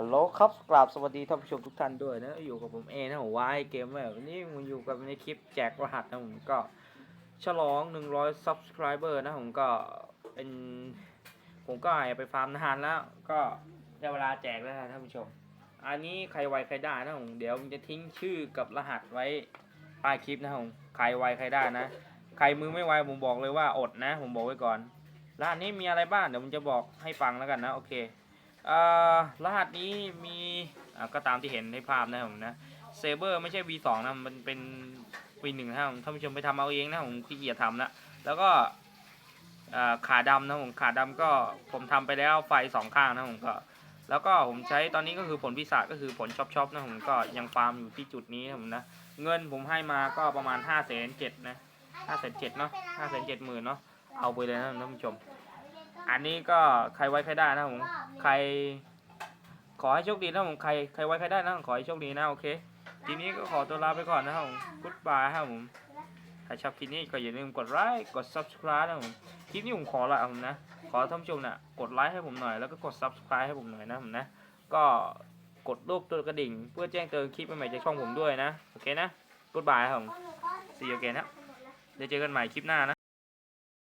ฮัลโหลครับกราบสวัสดีท่านผู้ชมทุกท่านด้วยนะ อยู่กับผมเอนะผมวายเกมแบบวันนี้ผมอยู่กับในคลิปแจกรหัสนะผมก็ฉลอง 100 subscriber นะผมก็เป็นผมก็หายไปฟาร์มนานแล้ว ก็ได้เวลาแจกแล้วนะท่านผู้ชม อันนี้ใครไวใครได้นะผมเดี๋ยวผมจะทิ้งชื่อกับรหัสไว้ใต้คลิปนะผมใครไวใครได้นะ ใครมือไม่ไวผมบอกเลยว่าอดนะ ผมบอกไว้ก่อนรหัสนี้มีอะไรบ้างเดี๋ยวผมจะบอกให้ฟังแล้วกันนะโอเค รหัสนี้มีก็ตามที่เห็นในภาพนะผมนะเซเบอร์ไม่ใช่ V2 นะมันเป็น V1 นะครับผมท่านผู้ชมไปทำเอาเองนะผมขี้เกียจทำละแล้วก็ขาดำนะผมขาดำก็ผมทำไปแล้วไฟสองข้างนะผมก็ แล้วก็ผมใช้ตอนนี้ก็คือผลพิศาก็คือผลช็อปช็อปนะผมก็ยังฟาร์มอยู่ที่จุดนี้นะผมนะเงินผมให้มาก็ประมาณ5้าแสนเจ็ดนะห้าแสนเจ็ดเนาะห้าแสนเจ็ดหมื่นเนาะเอาไปเลยนะท่านผู้ชม อันนี้ก็ใครไว้ใครได้นะผมใคร ขอให้โชคดีนะผมใครใครไว้ใครได้นะขอให้โชคดีนะโอเคทีนี้ก็ขอตัวลาไปก่อนนะครับผมกุ๊ดบายครับผมถ้าชอบคลิปนี้ก็อย่าลืมกดไลค์กด subscribe นะผมคลิปนี้ผมขอละผมนะ ขอท่านผู้ชมนะกดไลค์ให้ผมหน่อยแล้วก็กด subscribe ให้ผมหน่อยนะผมนะ ก็กดรูปตัวกระดิ่ง เพื่อแจ้งเตือนคลิปใหม่ๆจากช่องผมด้วยนะ โอเคนะกุ๊ดบายครับผม see you again นะเดี๋ยวเจอกันใหม่คลิปหน้านะ